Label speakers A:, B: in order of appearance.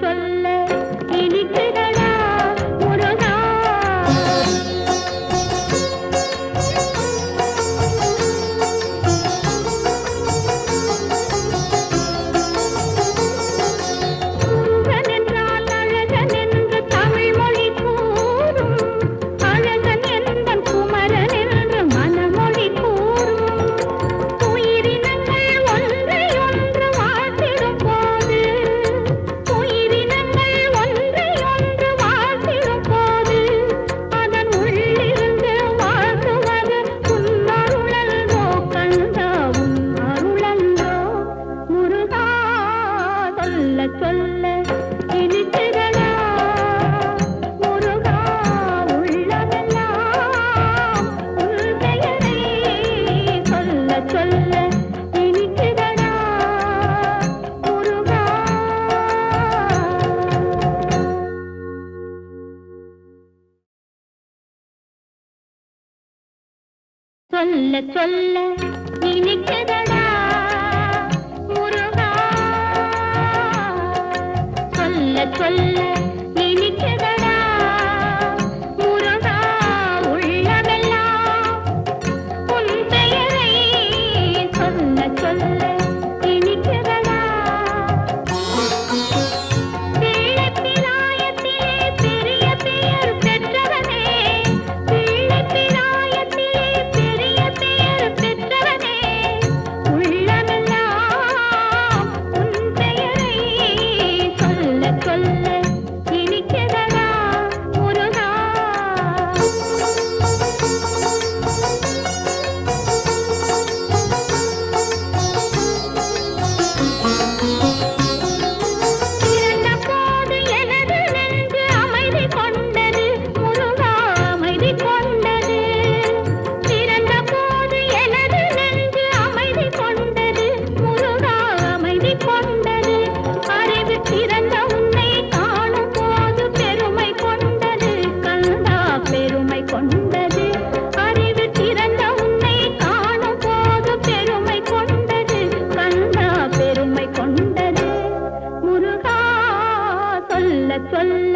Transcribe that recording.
A: சொல்ல சொல்ல சொல்ல இனிக்குதடா முருகா உள்ளமெல்லாம் உன் சொல்ல சொல்ல இனிக்குதடா சொல்ல. சொல்ல